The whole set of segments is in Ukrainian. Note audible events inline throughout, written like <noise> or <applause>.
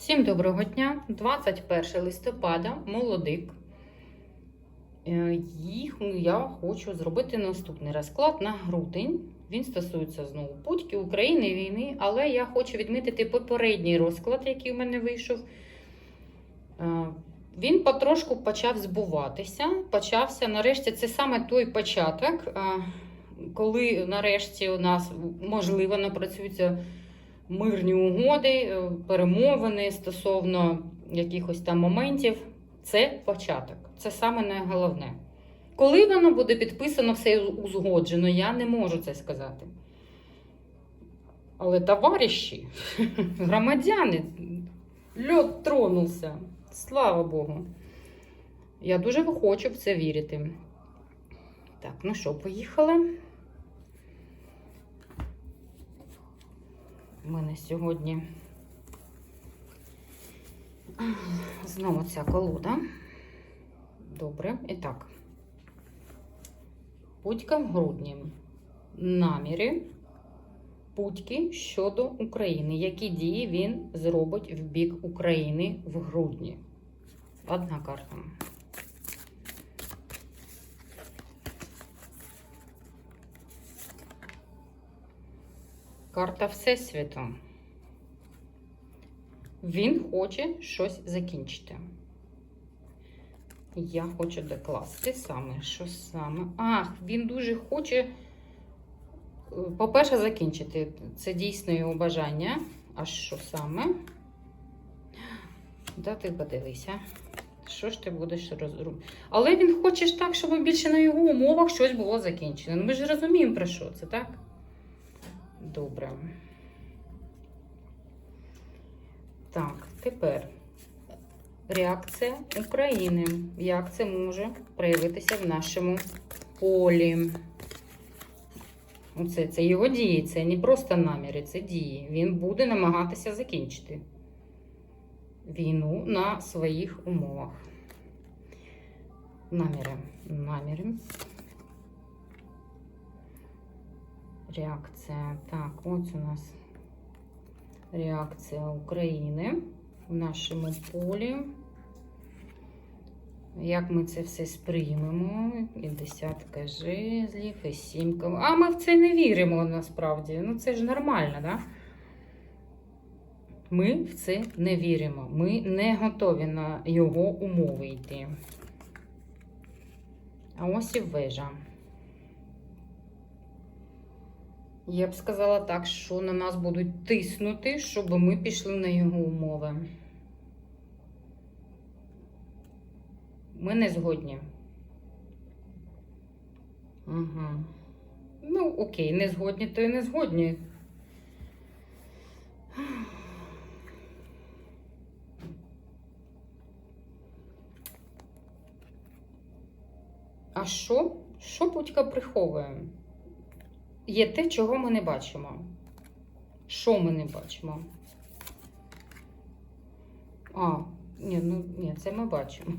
Всім доброго дня! 21 листопада, молодик. Е, Їх ну, я хочу зробити наступний розклад на грудень. Він стосується знову путьки України, війни, але я хочу відмітити попередній розклад, який у мене вийшов. Е, Він потрошку почав збуватися. Почався нарешті, це саме той початок, е, коли нарешті у нас можливо напрацюється мирні угоди, е, перемовини стосовно якихось там моментів. Це початок. Це саме найголовне. Коли воно буде підписано, все узгоджено, я не можу це сказати. Але товариші, <laughs> громадяни, льот тронувся. Слава Богу. Я дуже хочу в це вірити. Так, ну що, поїхали. У мене сьогодні знову ця колода. Добре. І так. Путька в грудні. Наміри Путьки щодо України. Які дії він зробить в бік України в грудні? Одна карта. Карта Всесвіту. Він хоче щось закінчити. Я хочу докласти саме, що саме. Ах, він дуже хоче, е, по-перше, закінчити. Це дійсно його бажання. А що саме? Да, ти подивися. Що ж ти будеш розробити? Але він хоче ж так, щоб більше на його умовах щось було закінчено. Ну, Ми ж розуміємо, про що це, так? Добре. Так, тепер реакція України. Як це може проявитися в нашому полі? Оце це його дії, це не просто наміри, це дії. Він буде намагатися закінчити війну на своїх умовах. Наміри. Наміри. Реакція. Так, ось у нас реакція України в нашому полі. Як ми це все сприймемо? І десятка жезлів, і сімка. А ми в це не віримо насправді. Ну це ж нормально, так? Да? Ми в це не віримо. Ми не готові на його умови йти. А ось і вежа. Я б сказала так, що на нас будуть тиснути, щоб ми пішли на його умови. Ми не згодні. Угу. Ну, окей, не згодні, то і не згодні. А що? Що Путька приховує? Є те, чого ми не бачимо. Що ми не бачимо? А, ні, ну ні, це ми бачимо.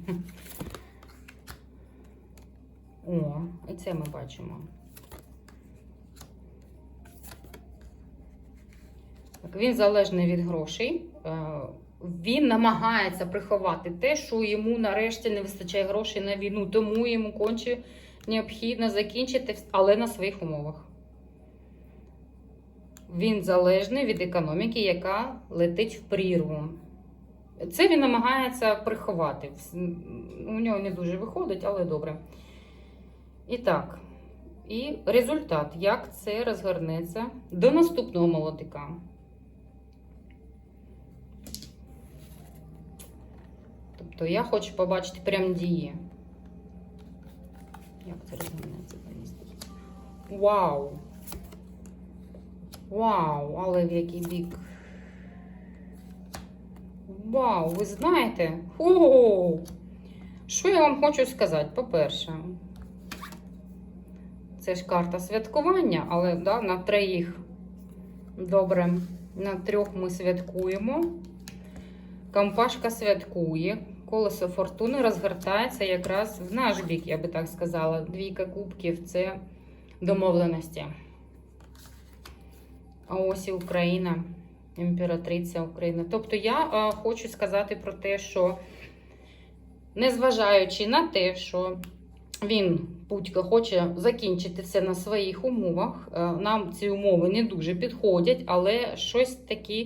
О, і це ми бачимо. Так, він залежний від грошей. Е, Він намагається приховати те, що йому нарешті не вистачає грошей на війну, тому йому конче необхідно закінчити, але на своїх умовах. Він залежний від економіки, яка летить в прірву. Це він намагається приховати. У нього не дуже виходить, але добре. І так, і результат, як це розгорнеться до наступного молодика. Тобто я хочу побачити прям дії. Як це розгорнеться? Вау! Вау, але в який бік. Вау, ви знаєте? О! Що я вам хочу сказати? По-перше, це ж карта святкування, але да, на троїх. Добре, на трьох ми святкуємо. Кампашка святкує. Колесо фортуни розгортається якраз в наш бік, я би так сказала. Двійка кубків це домовленості. Ось Україна. імператриця України. Тобто я хочу сказати про те, що незважаючи на те, що він, Путька, хоче закінчити це на своїх умовах, е, нам ці умови не дуже підходять, але щось таке,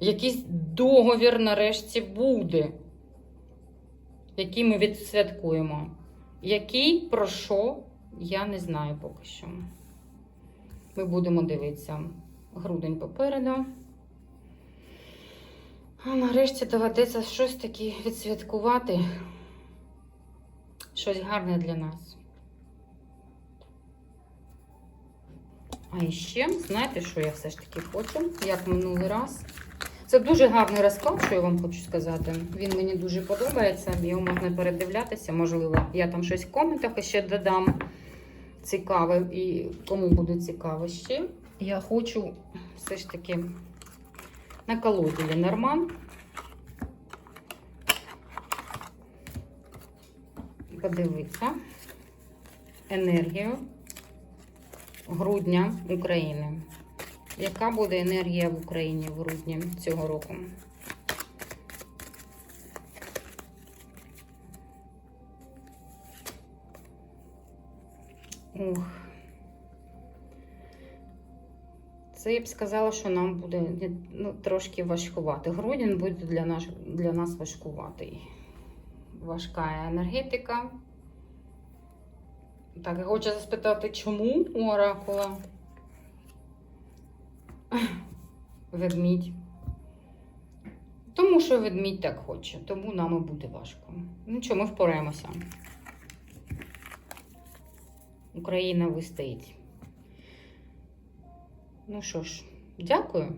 якийсь договір нарешті буде, який ми відсвяткуємо. Який про що, я не знаю поки що. Ми будемо дивитися грудень попереду. А нарешті доведеться щось таке відсвяткувати. Щось гарне для нас. А ще, знаєте, що я все ж таки хочу, як минулий раз. Це дуже гарний розклад, що я вам хочу сказати. Він мені дуже подобається, його можна передивлятися. Можливо, я там щось в коментах ще додам цікаве і кому буде цікаво ще. Я хочу все ж таки на колоді Ленорман. Подивитися енергію грудня України. Яка буде енергія в Україні в грудні цього року? Ох. Це я б сказала, що нам буде ну, трошки важкувати. Грудень буде для нас, для нас важкуватий. Важка енергетика. Так, я хочу запитати, чому у оракула? <laughs> Ведмідь. Тому що ведмідь так хоче, тому нам і буде важко. Нічого, ми впораємося. Україна вистоїть. Ну що ж, дякую.